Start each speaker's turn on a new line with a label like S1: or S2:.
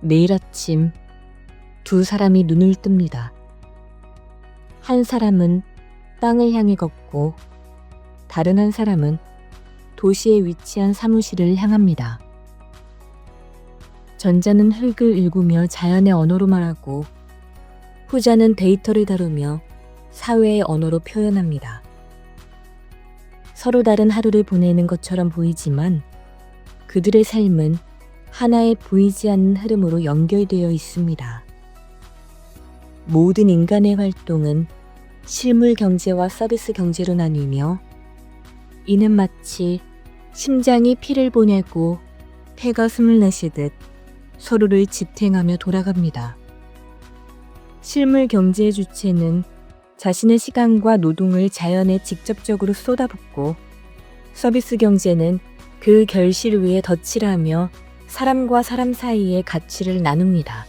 S1: 매일 아침 두 사람이 눈을 뜹니다. 한 사람은 땅을 향해 걷고 다른 한 사람은 도시에 위치한 사무실을 향합니다. 전자는 흙을 일구며 자연의 언어로 말하고 후자는 데이터를 다루며 사회의 언어로 표현합니다. 서로 다른 하루를 보내는 것처럼 보이지만 그들의 삶은 하나의 보이지 않는 흐름으로 연결되어 있습니다. 모든 인간의 활동은 실물 경제와 서비스 경제로 나뉘며 이는 마치 심장이 피를 보내고 폐가 숨을 내쉬듯 서로를 지탱하며 돌아갑니다. 실물 경제의 주체는 자신의 시간과 노동을 자연에 직접적으로 쏟아붓고 서비스 경제는 그 결실 위에 덧칠하며 사람과 사람 사이의 가치를 나눕니다.